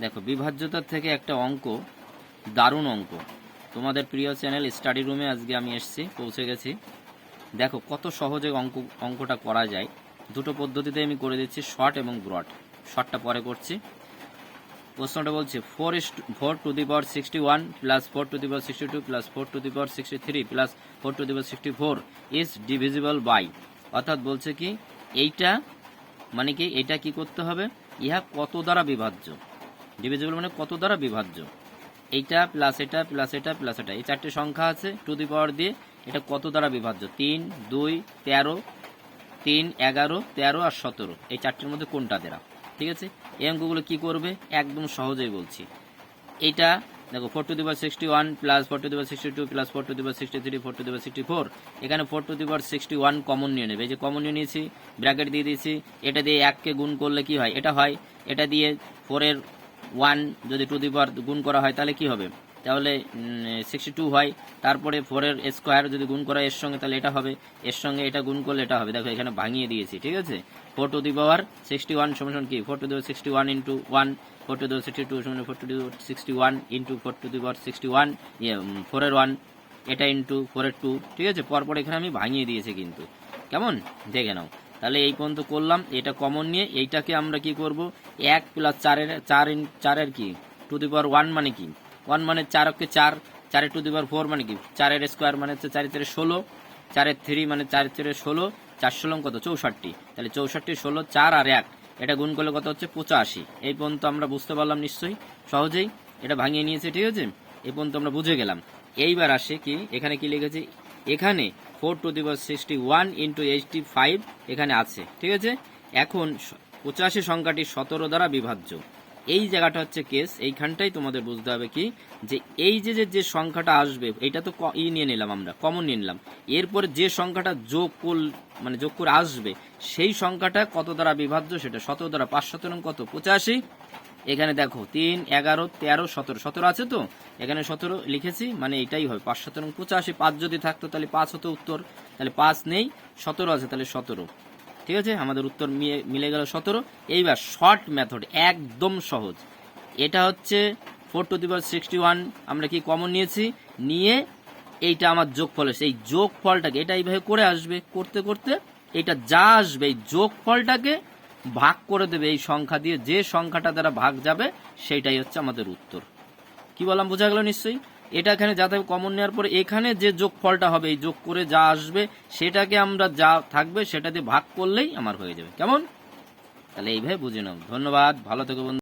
দেখো বিভাজ্যতার থেকে একটা অঙ্ক, দারুণ অঙ্ক। তোমাদের প্রিয় চ্যানেল স্টাডি রুমে আজকে আমি এসেছি, পৌঁছে গেছি। দেখো, কত সহজে অঙ্ক, অঙ্কটা করা যায়। দুটো পদ্ধতিতে আমি করে দিচ্ছি, শর্ট এবং ব্রড। শর্টটা পরে করছি। প্রশ্নটা বলছে four is four to the power sixty one plus four to the power sixty two plus four to the power sixty three plus four to the power sixty four is divisible by অর্থাৎ বলছে কি, এইটা মানে কি এটা কি করতে হবে? ইহা কত দ্বারা বিভাজ্য? ডিভিজিবল মানে কত দ্বারা বিভাজ্য? এইটা প্লাস এটা প্লাস এটা প্লাস এটা। এই চারটে সংখ্যা আছে টু দি পাওয়ার দিয়ে এটা কত দ্বারা বিভাজ্য? তিন, দুই, তেরো, তিন, এগারো, তেরো আর সতেরো। এই চারটের মধ্যে কোনটা দেরা? ঠিক আছে? এই অঙ্কগুলো কী করবে? একদম সহজেই বলছি। এইটা, দেখো four to the power sixty one plus four to the power sixty two plus four to the power sixty three four to the power sixty four এখানে four to the power sixty one common নিয়ে নেবে। যে common নিয়ে নিয়েছি bracket দিয়ে দিয়েছি, এটা দিয়ে এককে গুণ করলে কি হয়? এটা হয়, এটা দিয়ে ফোরের ওয়ান যদি টু দিবার গুণ করা হয়, তাহলে কি হবে? তাহলে সিক্সটি টু হয়। তারপরে ফোরের স্কোয়ার যদি গুণ করা এর সঙ্গে তাহলে এটা হবে। এর সঙ্গে এটা গুণ করলে এটা হবে। দেখো, এখানে ভাঙিয়ে দিয়েছি, ঠিক আছে? Four to the power sixty one সমান কি four to the sixty one into one four to the sixty two সমান four to the sixty one into four to the power sixty one ইয়ে ফোরের ওয়ান এটা into ফোরের two ঠিক আছে? পরপর এখানে আমি ভাঙিয়ে দিয়েছি কিন্তু। কেমন? দেখে নাও। তাহলে এই পর্যন্ত করলাম, এটা কমন নিয়ে, এইটাকে আমরা কি করব? এক প্লাস চারের, চার ইন, চারের কি? টু দি পাওয়ার ওয়ান মানে কি? ওয়ান মানে চারকে চার চারের টু দি পাওয়ার ফোর মানে কি? চারের স্কোয়ার মানে হচ্ছে চারের চারে ষোলো চারের থ্রি মানে চার চারে ষোলো, চার ষোলো কত? চৌষট্টি। তাহলে চৌষট্টি, ষোলো, চার আর এক, এটা গুণ করলে কত হচ্ছে? পঁচাশি। এই পর্যন্ত আমরা বুঝতে পারলাম নিশ্চয়ই, সহজেই, এটা ভাঙিয়ে নিয়েছে, ঠিক আছে? এই পর্যন্ত আমরা বুঝে গেলাম। এইবার আসে কি, এখানে কি লিখেছে? এখানে four to the power sixty one into eighty five এখানে আছে, ঠিক আছে? এখন পঁচাশি সংখ্যাটি সতেরো দ্বারা বিভাজ্য। এই জায়গাটা হচ্ছে কেস এইখানটাই তোমাদের বুঝতে হবে কি, যে এই যে যে সংখ্যাটা আসবে, এটা তো ই নিয়ে নিলাম আমরা কমন নিয়ে নিলাম। এরপরে যে সংখ্যাটা যোগ কর মানে যোগ করে আসবে, সেই সংখ্যাটা কত দ্বারা বিভাজ্য সেটা? সতেরো দ্বারা পাঁচ, সতেরো কত? পঁচাশি। এখানে দেখো, তিন, এগারো, তেরো, সতেরো। সতেরো আছে তো? এখানে সতেরো লিখেছি মানে এটাই হবে। পাঁচ, সতেরো পঁচাশি, পাঁচ যদি থাকতো, তাহলে পাঁচ হতো উত্তর। তাহলে পাঁচ নেই, সতেরো আছে, তাহলে সতেরো। ঠিক আছে? আমাদের উত্তর মিলে গেল সতেরো। এইবার শর্ট মেথড, একদম সহজ। এটা হচ্ছে four to the power sixty one, আমরা কি কমন নিয়েছি? নিয়ে এইটা আমার যোগফল এসে এই যোগ ফলটাকে এটা এইভাবে করে আসবে, করতে করতে, এটা যা আসবে, এই যোগফলটাকে ভাগ করে দেবে এই সংখ্যা দিয়ে, যে সংখ্যাটা দ্বারা ভাগ যাবে, সেইটাই হচ্ছে আমাদের উত্তর। কি বললাম, বোঝা গেল নিশ্চয়ই? এটা এখানে যাতে কমন নেওয়ার পরে এখানে যে যোগ ফলটা হবে, এই যোগ করে যা আসবে, সেটাকে আমরা যা থাকবে, সেটা দিয়ে ভাগ করলেই আমার হয়ে যাবে। কেমন? তাহলে এইভাবে বুঝে নাও। ধন্যবাদ, ভালো থেকো বন্ধু।